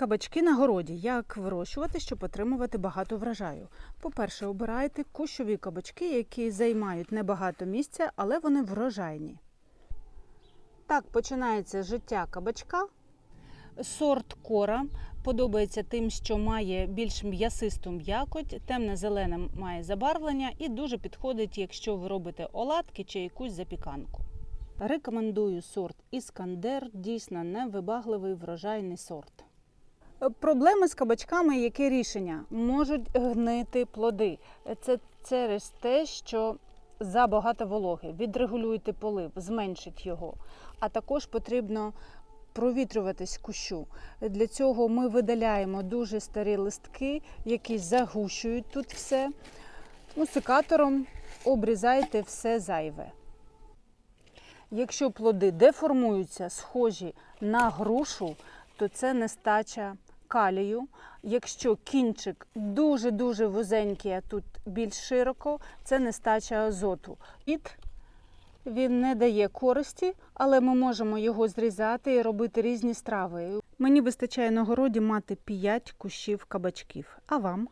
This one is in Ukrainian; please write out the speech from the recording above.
Кабачки на городі. Як вирощувати, щоб отримувати багато врожаю? По-перше, обирайте кущові кабачки, які займають небагато місця, але вони врожайні. Так починається життя кабачка. Сорт кора подобається тим, що має більш м'ясисту м'якоть, темне-зелене має забарвлення і дуже підходить, якщо ви робите оладки чи якусь запіканку. Рекомендую сорт Іскандер, дійсно невибагливий врожайний сорт. Проблеми з кабачками, яке рішення? Можуть гнити плоди. Це через те, що забагато вологи. Відрегулюйте полив, зменшить його. А також потрібно провітрюватись кущу. Для цього ми видаляємо дуже старі листки, які загущують тут все. Ну, секатором обрізайте все зайве. Якщо плоди деформуються, схожі на грушу, то це нестача калію. Якщо кінчик дуже-дуже вузенький, а тут більш широко, це нестача азоту. Під він не дає користі, але ми можемо його зрізати і робити різні страви. Мені вистачає на городі мати 5 кущів кабачків. А вам?